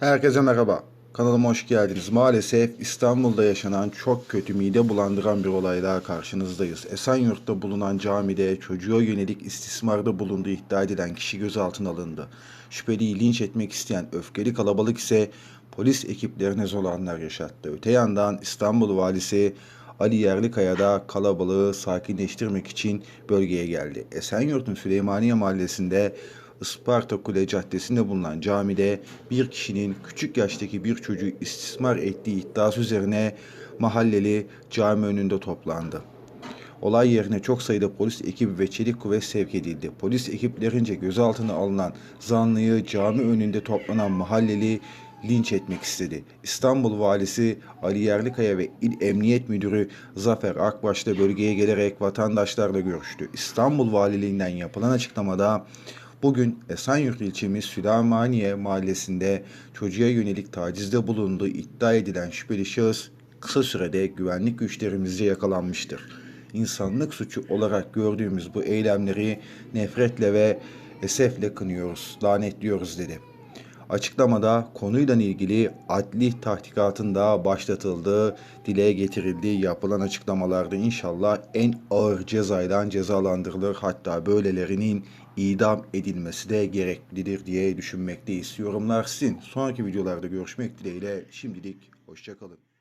Herkese merhaba. Kanalıma hoş geldiniz. Maalesef İstanbul'da yaşanan çok kötü mide bulandıran bir olayla karşınızdayız. Esenyurt'ta bulunan camide çocuğa yönelik istismarda bulunduğu iddia edilen kişi gözaltına alındı. Şüpheliyi linç etmek isteyen öfkeli kalabalık ise polis ekiplerine zor anlar yaşattı. Öte yandan İstanbul valisi Ali Yerlikaya da kalabalığı sakinleştirmek için bölgeye geldi. Esenyurt'un Süleymaniye mahallesinde Isparta Kule Caddesi'nde bulunan camide bir kişinin küçük yaştaki bir çocuğu istismar ettiği iddiası üzerine mahalleli cami önünde toplandı. Olay yerine çok sayıda polis ekibi ve çelik kuvvet sevk edildi. Polis ekiplerince gözaltına alınan zanlıyı cami önünde toplanan mahalleli linç etmek istedi. İstanbul valisi Ali Yerlikaya ve İl Emniyet Müdürü Zafer Akbaş da bölgeye gelerek vatandaşlarla görüştü. İstanbul Valiliğinden yapılan açıklamada Bugün Esenyurt ilçemiz Süleymaniye mahallesinde çocuğa yönelik tacizde bulunduğu iddia edilen şüpheli şahıs kısa sürede güvenlik güçlerimizce yakalanmıştır. İnsanlık suçu olarak gördüğümüz bu eylemleri nefretle ve esefle kınıyoruz, lanetliyoruz dedi. Açıklamada konuyla ilgili adli tahkikatın da başlatıldığı dile getirildi. Yapılan açıklamalarda inşallah en ağır cezayla cezalandırılır. Hatta böylelerinin idam edilmesi de gereklidir diye düşünmekteyiz. Yorumlar sizin. Sonraki videolarda görüşmek dileğiyle şimdilik hoşçakalın.